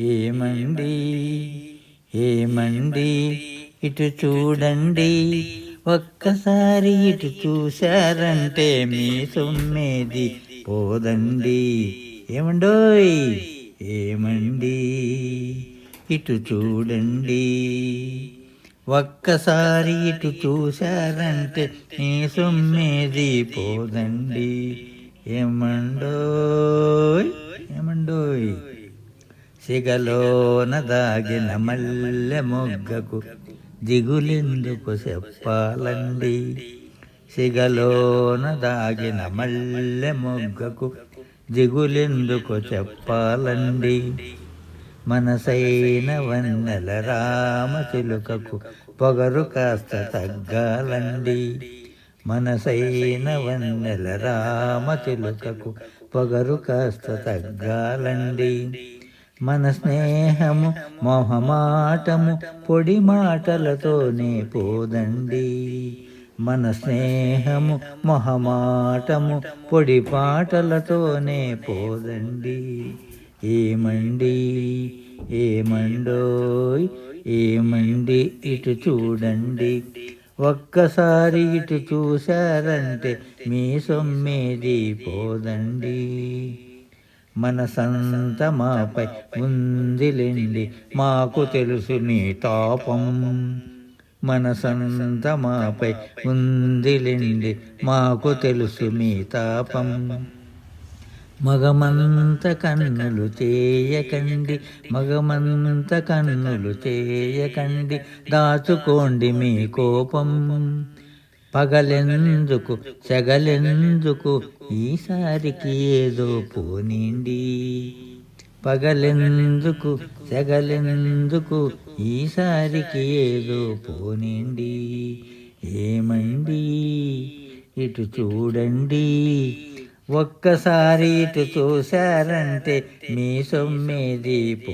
ఏమండి? ఏమండి? ఇటు చూడండి. ఒక్కసారి ఇటు చూశారంటే మీ సొమ్మేది పోదండి. ఏమండోయ్? ఏమండి? ఇటు చూడండి. ఒక్కసారి ఇటు చూశారంటే మీ సొమ్మేది పోదండి. ఏమండో ఏమండోయ్ సిగలోన దాగిన మల్లె మొగ్గకు దిగులెందుకు చెప్పాలండి సిగలోన దాగిన మల్లె మొగ్గకు దిగులెందుకు చెప్పాలండి మనసైన వన్నెల రామ చిలుకకు పొగరు కాస్త తగ్గాలండి. మనసైన వన్నెల రామ చిలుకకు పొగరు కాస్త తగ్గాలండి. మన స్నేహము మొహమాటము పొడి మాటలతోనే పోదండి మన స్నేహము మొహమాటము పొడి పాటలతోనే పోదండి ఏమండి ఏమండోయ్ ఏమండి ఇటు చూడండి. ఒక్కసారి ఇటు చూశారంటే మీ సొమ్మేది పోదండి మనసంత మాపై ఉందిలేండి. మాకు తెలుసు మీ తాపం. మనసంత మాపై ఉందిలేండి. మాకు తెలుసు మీ తాపం. మగమంత కన్నులు చేయకండి మగమంత కన్నులు చేయకండి దాచుకోండి మీ కోపం. పగలెందుకు సెగలెందుకు? ఈసారికి ఏదో పోనిండి పగలెందుకు సెగలెందుకు? ఈసారికి ఏదో పోనిండి ఏమండి ఇటు చూడండి. ఒక్కసారి ఇటు చూశారంటే మీ సొమ్మేది పో